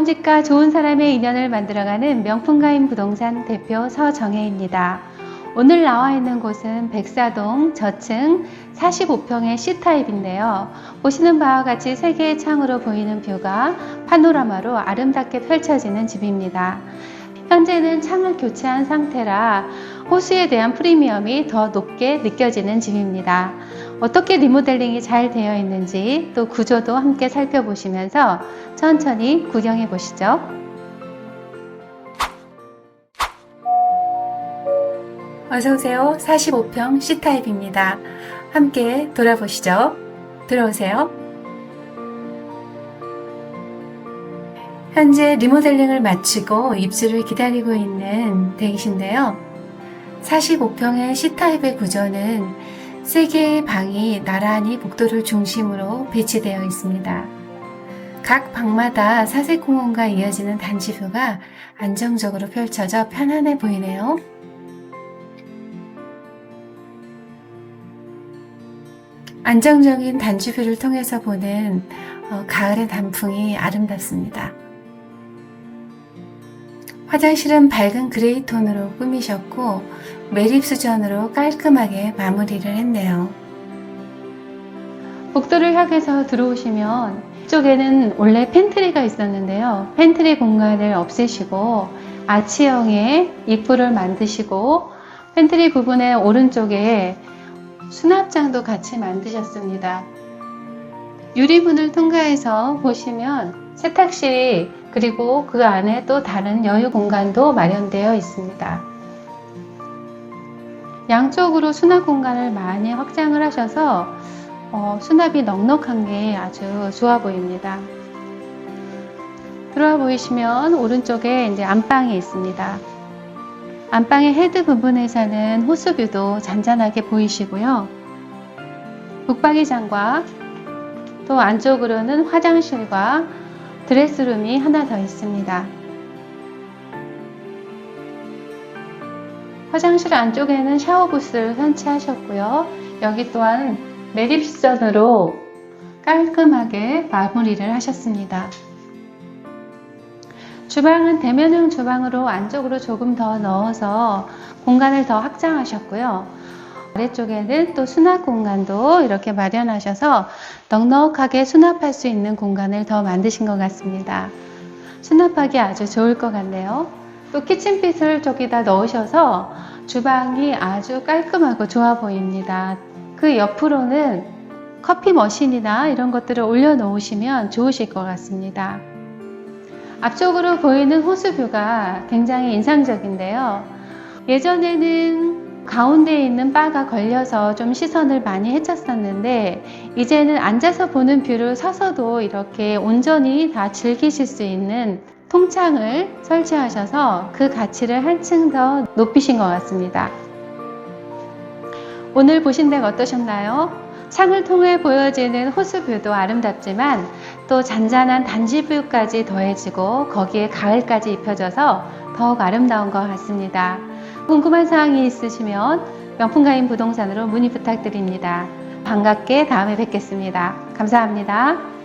좋은 집과 좋은 사람의 인연을 만들어가는 명품가인 부동산 대표 서정혜입니다. 오늘 나와 있는 곳은 백사동 저층 45평의 C타입인데요. 보시는 바와 같이 세 개의 창으로 보이는 뷰가 파노라마로 아름답게 펼쳐지는 집입니다. 현재는 창을 교체한 상태라 호수에 대한 프리미엄이 더 높게 느껴지는 집입니다. 어떻게 리모델링이 잘 되어 있는지 또 구조도 함께 살펴보시면서 천천히 구경해 보시죠. 어서오세요. 45평 C타입입니다. 함께 돌아보시죠. 들어오세요. 현재 리모델링을 마치고 입주를 기다리고 있는 댁이신데요. 45평의 C타입의 구조는 3개의 방이 나란히 복도를 중심으로 배치되어 있습니다. 각 방마다 사색 공원과 이어지는 단지뷰가 안정적으로 펼쳐져 편안해 보이네요. 안정적인 단지뷰를 통해서 보는 어, 가을의 단풍이 아름답습니다. 화장실은 밝은 그레이 톤으로 꾸미셨고 매립 수전으로 깔끔하게 마무리를 했네요. 복도를 향해서 들어오시면 이쪽에는 원래 팬트리가 있었는데요. 팬트리 공간을 없애시고 아치형의 입구를 만드시고 팬트리 부분의 오른쪽에 수납장도 같이 만드셨습니다. 유리문을 통과해서 보시면 세탁실이 그리고 그 안에 또 다른 여유 공간도 마련되어 있습니다. 양쪽으로 수납 공간을 많이 확장을 하셔서 어, 수납이 넉넉한 게 아주 좋아 보입니다. 들어와 보이시면 오른쪽에 이제 안방이 있습니다. 안방의 헤드 부분에서는 호수뷰도 잔잔하게 보이시고요. 북박이장과 또 안쪽으로는 화장실과 드레스룸이 하나 더 있습니다. 화장실 안쪽에는 샤워부스를 설치하셨고요. 여기 또한 매립수전으로 깔끔하게 마무리를 하셨습니다. 주방은 대면형 주방으로 안쪽으로 조금 더 넣어서 공간을 더 확장하셨고요. 아래쪽에는 또 수납 공간도 이렇게 마련하셔서 넉넉하게 수납할 수 있는 공간을 더 만드신 것 같습니다. 수납하기 아주 좋을 것 같네요. 또 키친핏을 저기다 넣으셔서 주방이 아주 깔끔하고 좋아 보입니다. 그 옆으로는 커피 머신이나 이런 것들을 올려 놓으시면 좋으실 것 같습니다. 앞쪽으로 보이는 호수뷰가 굉장히 인상적인데요. 예전에는 가운데에 있는 바가 걸려서 좀 시선을 많이 해쳤었는데 이제는 앉아서 보는 뷰를 서서도 이렇게 온전히 다 즐기실 수 있는 통창을 설치하셔서 그 가치를 한층 더 높이신 것 같습니다. 오늘 보신 덱 어떠셨나요? 창을 통해 보여지는 호수뷰도 아름답지만 또 잔잔한 단지뷰까지 더해지고 거기에 가을까지 입혀져서 더욱 아름다운 것 같습니다. 궁금한 사항이 있으시면 명품가인 부동산으로 문의 부탁드립니다. 반갑게 다음에 뵙겠습니다. 감사합니다.